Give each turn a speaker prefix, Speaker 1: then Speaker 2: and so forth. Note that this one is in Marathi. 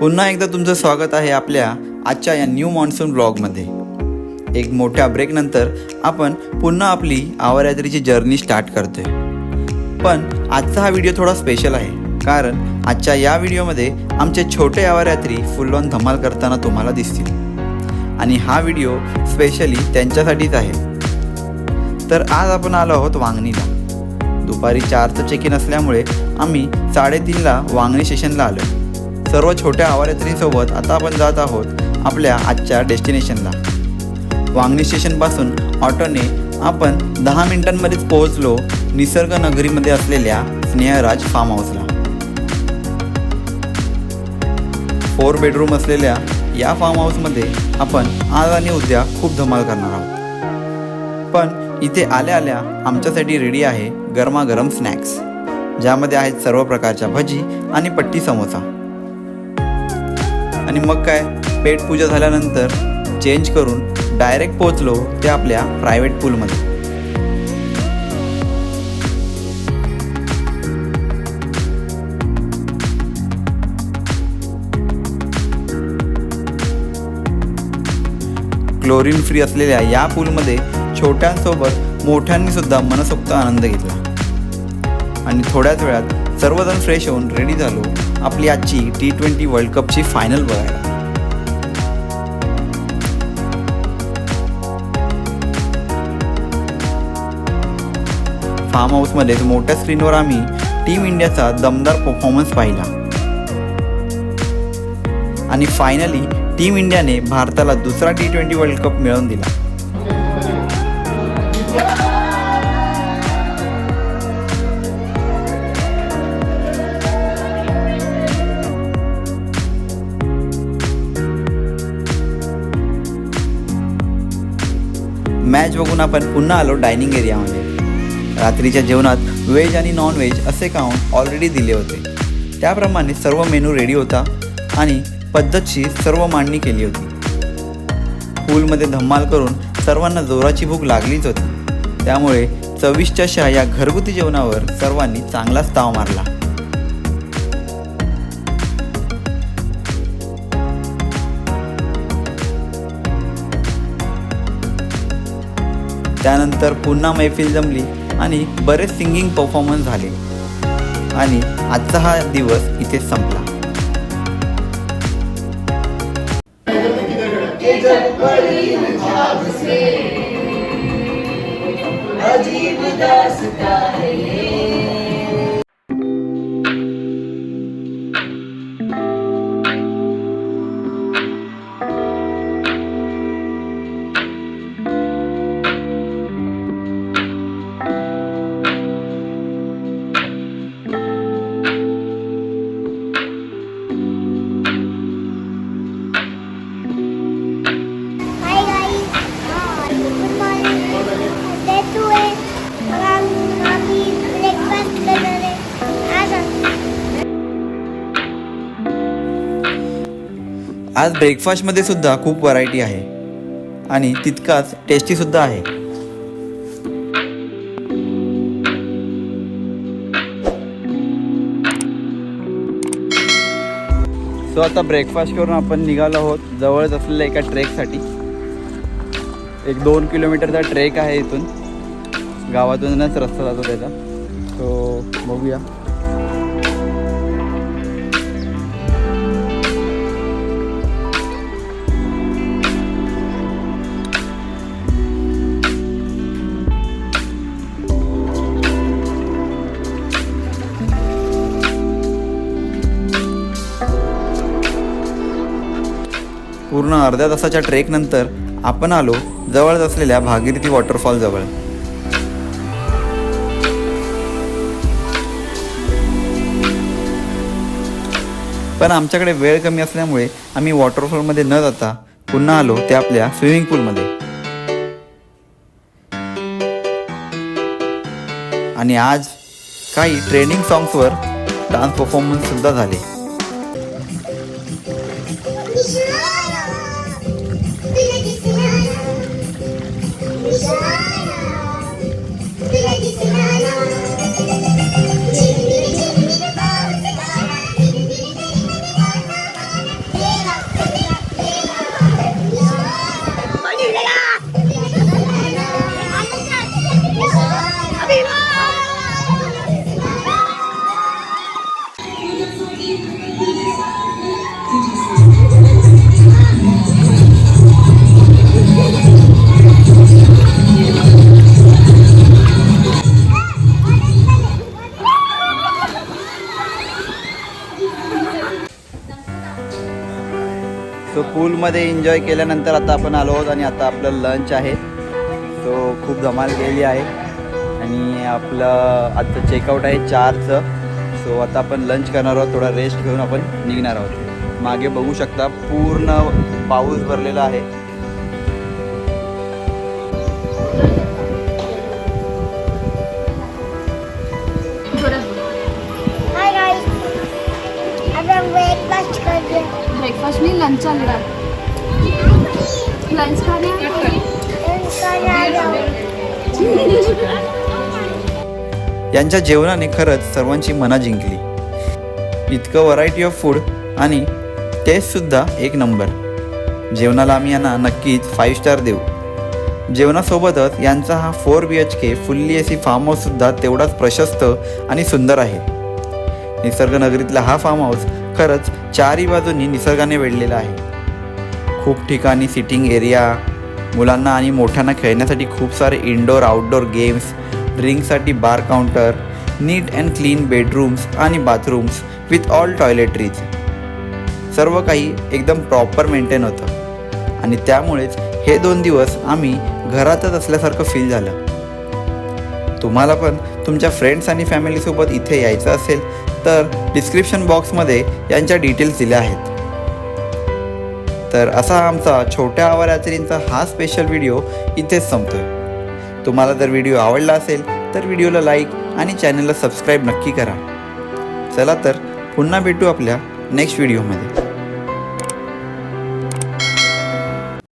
Speaker 1: पुन्हा एकदा तुमचं स्वागत आहे आपल्या आजच्या या न्यू मॉन्सून ब्लॉगमध्ये. एक मोठ्या ब्रेकनंतर आपण पुन्हा आपली आवारात्रीची जर्नी स्टार्ट करतोय. पण आजचा हा व्हिडिओ थोडा स्पेशल आहे. कारण आजच्या या व्हिडिओमध्ये आमचे छोटे आवारात्री फुल ऑन धमाल करताना तुम्हाला दिसतील. आणि हा व्हिडिओ स्पेशली त्यांच्यासाठीच आहे. तर आज आपण आलो आहोत वांगणीला. दुपारी चारचं चेक इन असल्यामुळे आम्ही साडेतीनला वांगणी स्टेशनला आलो सर्व छोट्या आवारात्रींसोबत आता आपण जात आहोत आपल्या आजच्या डेस्टिनेशनला. वांगणी स्टेशनपासून ऑटोने आपण दहा मिनिटांमध्येच पोहोचलो निसर्ग नगरीमध्ये असलेल्या स्नेहराज फार्म हाऊसला फोर बेडरूम असलेल्या या फार्म हाऊसमध्ये आपण आज आणि उद्या खूप धमाल करणार आहोत. पण इथे आल्या आल्या आमच्यासाठी रेडी आहे गरमागरम स्नॅक्स ज्यामध्ये आहेत सर्व प्रकारच्या भजी आणि पट्टी समोसा. आणि मग काय? पेट पूजा झाल्यानंतर चेंज करून डायरेक्ट पोचलो ते आपल्या प्रायव्हेट पूलमध्ये क्लोरीन फ्री असलेल्या या पूलमध्ये छोट्यांसोबत मोठ्यांनी सुद्धा मनसोक्त आनंद घेतला. आणि थोड्याच वेळात सर्वजण फ्रेश होऊन रेडी झालो आपली आजची टी ट्वेंटी वर्ल्ड कपची फायनल बघायला. फार्म हाऊसमध्येच मोठ्या स्क्रीनवर आम्ही टीम इंडियाचा दमदार परफॉर्मन्स पाहिला. आणि फायनली टीम इंडियाने भारताला दुसरा टी ट्वेंटी वर्ल्ड कप मिळवून दिला. मॅच बघून आपण पुन्हा आलो डायनिंग एरियामध्ये. रात्रीच्या जेवणात व्हेज आणि नॉन व्हेज असे काउंट ऑलरेडी दिले होते. त्याप्रमाणे सर्व मेनू रेडी होता आणि पद्धतशी सर्व मांडणी केली होती. पूलमध्ये धम्माल करून सर्वांना जोराची भूक लागलीच होती. त्यामुळे चविष्टशा या घरगुती जेवणावर सर्वांनी चांगलाच ताव मारला. त्यानंतर पुन्हा मैफिल जमली आणि बरेच सिंगिंग परफॉर्मन्स झाले. आणि आजचा हा दिवस इथे संपला.
Speaker 2: Hi आज
Speaker 1: ब्रेकफास्टमध्ये सुद्धा खूप व्हरायटी आहे. आणि तितकाच टेस्टी सुद्धा आहे. सो आता ब्रेकफास्ट करून आपण निघालो आहोत जवळच असलेल्या एका ट्रेकसाठी एक दोन किलोमीटरचा ट्रेक आहे इथून. गावातूनच रस्ता जातो त्याचा. सो बघूया. पूर्ण अर्ध्या तासाच्या ट्रेकनंतर आपण आलो जवळच असलेल्या भागीरथी वॉटरफॉल जवळ. पण आमच्याकडे वेळ कमी असल्यामुळे आम्ही वॉटरफॉलमध्ये न जाता पुन्हा आलो ते आपल्या स्विमिंग पूलमध्ये आणि आज काही ट्रेनिंग सॉंग्सवर डान्स परफॉर्मन्ससुद्धा झाले. Yeah. सो पूलमध्ये एन्जॉय केल्यानंतर आता आपण आलो आहोत आणि आता आपलं लंच आहे. सो खूप धमाल केली आहे. आणि आपलं आजचं चेकआउट आहे चारचं. सो आता आपण लंच करणार आहोत. थोडा रेस्ट घेऊन आपण निघणार आहोत. मागे बघू शकता पूर्ण पाऊस भरलेला आहे.
Speaker 2: ब्रेकफास्ट
Speaker 3: नहीं लंच चल रहा लंच रहे
Speaker 1: यांच्या जेवणाने खरंच सर्वांची मना जिंकली. इतकं व्हरायटी ऑफ फूड आणि टेस्टसुद्धा एक नंबर जेवणाला आम्ही यांना नक्कीच फाईव्ह स्टार देऊ. जेवणासोबतच यांचा हा four B H K fully A C farm हाऊससुद्धा तेवढाच प्रशस्त आणि सुंदर आहे. निसर्गनगरीतला हा फार्म हाऊस खरंच चारही बाजूंनी निसर्गाने वेढलेलं आहे. खूप ठिकाणी सिटिंग एरिया मुलांना आणि मोठ्यांना खेळण्यासाठी खूप सारे indoor outdoor games ड्रिंकसाठी bar counter neat and clean bedrooms आणि बाथरूम्स विथ ऑल टॉयलेटरीज सर्व काही एकदम प्रॉपर मेंटेन होतं. आणि त्यामुळेच हे दोन दिवस आम्ही घरातच असल्यासारखं फील झालं. तुम्हाला पण तुमच्या फ्रेंड्स आणि फॅमिलीसोबत इथे यायचं असेल तर डिस्क्रिप्शन बॉक्समध्ये यांच्या डिटेल्स दिल्या आहेत. तर असा आमचा छोट्या आवार हा स्पेशल व्हिडिओ इथेच संपतोय. तुम्हाला जर व्हिडिओ आवडला असेल तर व्हिडिओला लाईक आणि चॅनलला सबस्क्राईब नक्की करा. चला तर पुन्हा भेटू आपल्या नेक्स्ट व्हिडिओमध्ये